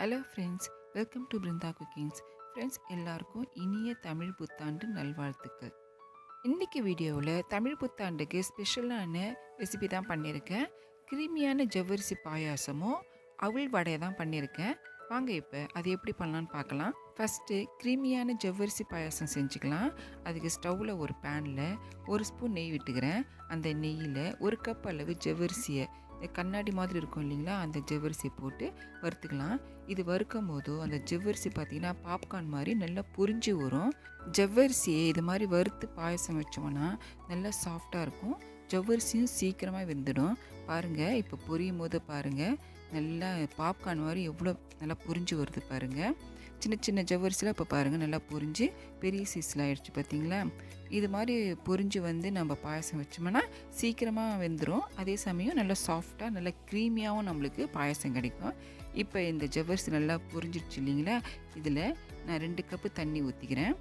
Hello friends welcome to Brindha cookings friends எல்லாருக்கும் இனிய தமிழ் புத்தாண்டு நல்வாழ்த்துக்கள். இன்றைக்கி வீடியோவில் தமிழ் புத்தாண்டுக்கு ஸ்பெஷலான ரெசிபி தான் பண்ணியிருக்கேன் கிருமியான ஜவ்வரிசி பாயாசமும் அவுள் வடையை தான் பண்ணியிருக்கேன் வாங்க இப்போ அது எப்படி பண்ணலான்னு பார்க்கலாம். ஃபஸ்ட்டு கிருமியான ஜவ்வரிசி பாயாசம் செஞ்சுக்கலாம். அதுக்கு ஸ்டவ்வில் ஒரு பேனில் ஒரு ஸ்பூன் நெய் விட்டுக்கிறேன். அந்த நெய்யில் ஒரு கப் அளவு ஜவ்வரிசியை கண்ணாடி மாதிரி இருக்கும் இல்லைங்களா? அந்த ஜவ்வரிசியை போட்டு வறுத்துக்கலாம். இது வறுக்கும் போதோ அந்த ஜவ்வரிசி பார்த்திங்கன்னா பாப்கார்ன் மாதிரி நல்லா புரிஞ்சு வரும். ஜவ்வரிசியை இது மாதிரி வறுத்து பாயசம் வச்சோம்னா நல்லா சாஃப்டாக இருக்கும். ஜவ்வரிசியும் சீக்கிரமாக வெந்துடும். பாருங்கள் இப்போ பொரியும் போது பாருங்கள் நல்லா பாப்கார்ன் மாதிரி எவ்வளோ நல்லா புரிஞ்சு வருது பாருங்கள் சின்ன சின்ன ஜவ்வரிசிலாம் இப்போ பாருங்கள் நல்லா பொரிஞ்சு பெரிய சீஸில் ஆயிடுச்சு பார்த்தீங்களா இது மாதிரி பொரிஞ்சு வந்து நம்ம பாயசம் வச்சோம்னா சீக்கிரமாக வெந்துடும் அதே சமயம் நல்லா சாஃப்டாக நல்லா க்ரீமியாகவும் நம்மளுக்கு பாயசம் கிடைக்கும். இப்போ இந்த ஜவ்வரிசி நல்லா புரிஞ்சிடுச்சு இல்லைங்களா? இதில் நான் ரெண்டு கப்பு தண்ணி ஊற்றிக்கிறேன்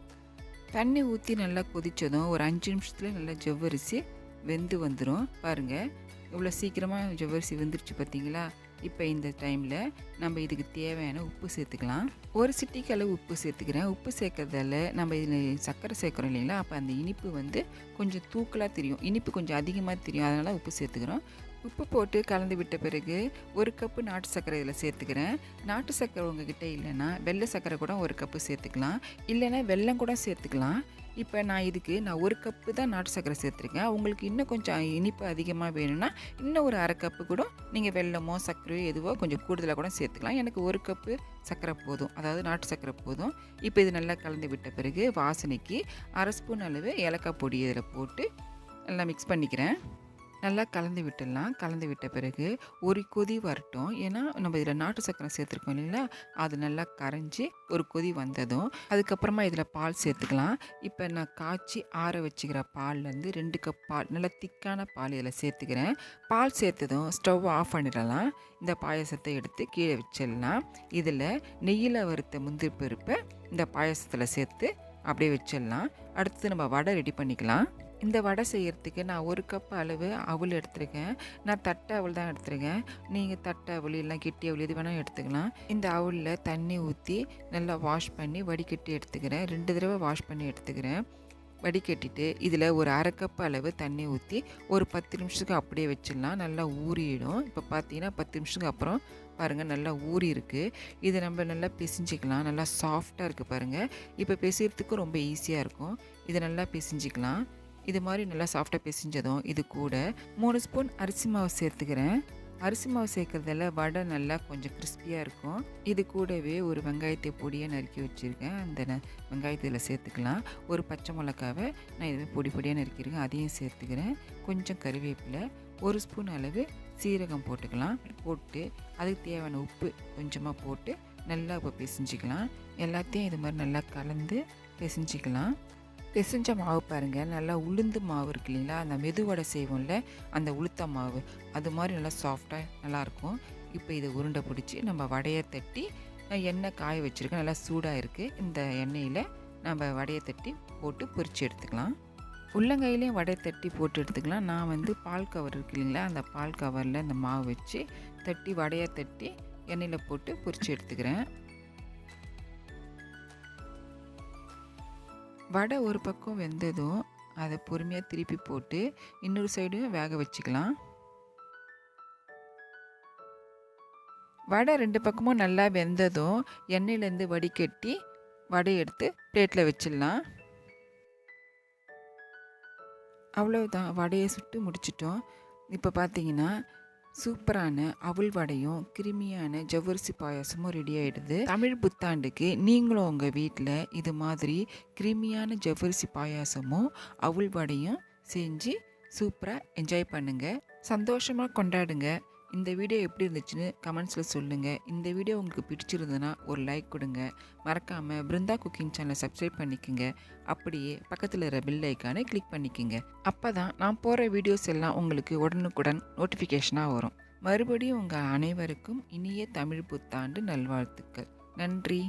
தண்ணி ஊற்றி நல்லா கொதித்ததும் ஒரு அஞ்சு நிமிஷத்தில் நல்லா ஜவ்வரிசி வெந்து வந்துடும் பாருங்கள் இவ்வளோ சீக்கிரமாக ஜவ்வரிசி வெந்துருச்சு பார்த்தீங்களா இப்போ இந்த டைமில் நம்ம இதுக்கு தேவையான உப்பு சேர்த்துக்கலாம். ஒரு சிட்டிக்களவு உப்பு சேர்த்துக்கிறேன். உப்பு சேர்க்கறதால நம்ம இதில் சர்க்கரை சேர்க்குறோம் இல்லைங்களா? அப்போ அந்த இனிப்பு வந்து கொஞ்சம் தூக்கலாக தெரியும். இனிப்பு கொஞ்சம் அதிகமாக தெரியும். அதனால் உப்பு சேர்த்துக்கிறோம். உப்பு போட்டு கலந்து விட்ட பிறகு ஒரு கப்பு நாட்டு சர்க்கரை இதில் சேர்த்துக்கிறேன். நாட்டு சர்க்கரை உங்ககிட்ட இல்லைன்னா வெள்ளை சர்க்கரை கூட ஒரு கப்பு சேர்த்துக்கலாம். இல்லைன்னா வெல்லம் கூட சேர்த்துக்கலாம். இப்போ நான் இதுக்கு நான் ஒரு கப்பு தான் நாட்டு சர்க்கரை சேர்த்துருக்கேன். உங்களுக்கு இன்னும் கொஞ்சம் இனிப்பு அதிகமாக வேணும்னா இன்னும் ஒரு அரை கப்பு கூட நீங்கள் வெல்லமோ சர்க்கரையோ எதுவோ கொஞ்சம் கூடுதலாக கூட சேர்த்துக்கலாம். எனக்கு ஒரு கப்பு சர்க்கரை போதும். அதாவது நாட்டு சர்க்கரை போதும். இப்போ இது நல்லா கலந்து விட்ட பிறகு வாசனைக்கு அரை ஸ்பூன் அளவு ஏலக்காய் பொடி இதில் போட்டு நல்லா மிக்ஸ் பண்ணிக்கிறேன். நல்லா கலந்து விட்டுடலாம். கலந்து விட்ட பிறகு ஒரு கொதி வரட்டும். ஏன்னா நம்ம இதில் நாட்டு சக்கரை சேர்த்துருக்கோம் இல்லைங்களா? அது நல்லா கரைஞ்சி ஒரு கொதி வந்ததும் அதுக்கப்புறமா இதில் பால் சேர்த்துக்கலாம். இப்போ நான் காய்ச்சி ஆற வச்சுக்கிற பால்லேருந்து ரெண்டு கப் பால் நல்லா திக்கான பால் இதில் சேர்த்துக்கிறேன். பால் சேர்த்ததும் ஸ்டவ் ஆஃப் பண்ணிடலாம். இந்த பாயசத்தை எடுத்து கீழே வச்சிடலாம். இதில் நெய்யில் வறுத்த முந்திரி பருப்பை இந்த பாயசத்தில் சேர்த்து அப்படியே வச்சிடலாம். அடுத்து நம்ம வடை ரெடி பண்ணிக்கலாம். இந்த வடை செய்கிறதுக்கு நான் ஒரு கப் அளவு அவள் எடுத்திருக்கேன். நான் தட்டை அவள் தான் எடுத்திருக்கேன். நீங்கள் தட்டை அவல் இல்லை கெட்டி அவல் எது வேணால் எடுத்துக்கலாம். இந்த அவலில் தண்ணி ஊற்றி நல்லா வாஷ் பண்ணி வடிகட்டி எடுத்துக்கிறேன். ரெண்டு தடவை வாஷ் பண்ணி எடுத்துக்கிறேன். வடிகட்டிட்டு இதில் ஒரு அரை கப் அளவு தண்ணி ஊற்றி ஒரு பத்து நிமிஷத்துக்கு அப்படியே வச்சிடலாம். நல்லா ஊறிடும். இப்போ பார்த்தீங்கன்னா பத்து நிமிஷத்துக்கு அப்புறம் பாருங்கள் நல்லா ஊறி இருக்குது இதை நம்ம நல்லா பிசிஞ்சிக்கலாம். நல்லா சாஃப்டாக இருக்குது பாருங்கள் இப்போ பிசைகிறதுக்கு ரொம்ப ஈஸியாக இருக்கும். இதை நல்லா பிசிஞ்சிக்கலாம். இது மாதிரி நல்லா சாஃப்டாக பிசைஞ்சதும் இது கூட மூணு ஸ்பூன் அரிசி மாவு சேர்த்துக்கிறேன். அரிசி மாவு சேர்க்குறதால வடை நல்லா கொஞ்சம் கிறிஸ்பியாக இருக்கும். இது கூடவே ஒரு வெங்காயத்தை பொடியாக நறுக்கி வச்சுருக்கேன். அந்த வெங்காயத்தில் சேர்த்துக்கலாம். ஒரு பச்சை மிளகாவை நான் இதுவே பொடி பொடியாக நறுக்கியிருக்கேன். அதையும் சேர்த்துக்கிறேன். கொஞ்சம் கருவேப்பிலை ஒரு ஸ்பூன் அளவு சீரகம் போட்டுக்கலாம். போட்டு அதுக்கு தேவையான உப்பு கொஞ்சமாக போட்டு நல்லா இப்போ பிசைஞ்சிக்கலாம். எல்லாத்தையும் இது மாதிரி நல்லா கலந்து பிசைஞ்சிக்கலாம். பிசைஞ்ச மாவு பாருங்கள் நல்லா உளுந்து மாவு இருக்கு இல்லைங்களா? அந்த மெதுவடை செய்வோம்ல அந்த உளுத்த மாவு. அது மாதிரி நல்லா சாஃப்டாக நல்லாயிருக்கும் இப்போ இதை உருண்டை பிடிச்சி நம்ம வடையை தட்டி எண்ணெய் காய வச்சுருக்கேன். நல்லா சூடாக இருக்குது இந்த எண்ணெயில் நம்ம வடையை தட்டி போட்டு பொரித்து எடுத்துக்கலாம். உள்ளங்கையிலையும் வடை தட்டி போட்டு எடுத்துக்கலாம். நான் வந்து பால் கவர் இருக்கு இல்லைங்களா? அந்த பால் கவரில் இந்த மாவு வச்சு தட்டி வடையை தட்டி எண்ணெயில் போட்டு பொரித்து எடுத்துக்கிறேன். வடை ஒரு பக்கம் வெந்ததும் அதை பொறுமையாக திருப்பி போட்டு இன்னொரு சைடும் வேக வச்சுக்கலாம். வடை ரெண்டு பக்கமும் நல்லா வெந்ததும் எண்ணெயிலேருந்து வடிகட்டி வடை எடுத்து பிளேட்டில் வச்சிடலாம். அவ்வளோதான் வடையை சுட்டு முடிச்சிட்டோம். இப்போ பார்த்தீங்கன்னா சூப்பரான அவள் வடையும் கிருமியான ஜவ்வரிசி பாயாசமும் ரெடி ஆகிடுது தமிழ் புத்தாண்டுக்கு நீங்களும் உங்கள் வீட்டில் இது மாதிரி கிருமியான ஜவ்வரிசி பாயாசமும் அவள் வடையும் செஞ்சு சூப்பராக என்ஜாய் பண்ணுங்கள் சந்தோஷமாக கொண்டாடுங்க. இந்த வீடியோ எப்படி இருந்துச்சுன்னு கமெண்ட்ஸில் சொல்லுங்கள் இந்த வீடியோ உங்களுக்கு பிடிச்சிருந்ததுன்னா ஒரு லைக் கொடுங்க. மறக்காமல் பிருந்தா குக்கிங் சேனலை சப்ஸ்கிரைப் பண்ணிக்கோங்க. அப்படியே பக்கத்தில் இருக்கிற பில் ஐக்கானை கிளிக் பண்ணிக்கோங்க. அப்போ தான் நான் போகிற வீடியோஸ் எல்லாம் உங்களுக்கு உடனுக்குடன் நோட்டிஃபிகேஷனாக வரும். மறுபடியும் உங்கள் அனைவருக்கும் இனிய தமிழ் புத்தாண்டு நல்வாழ்த்துக்கள். நன்றி.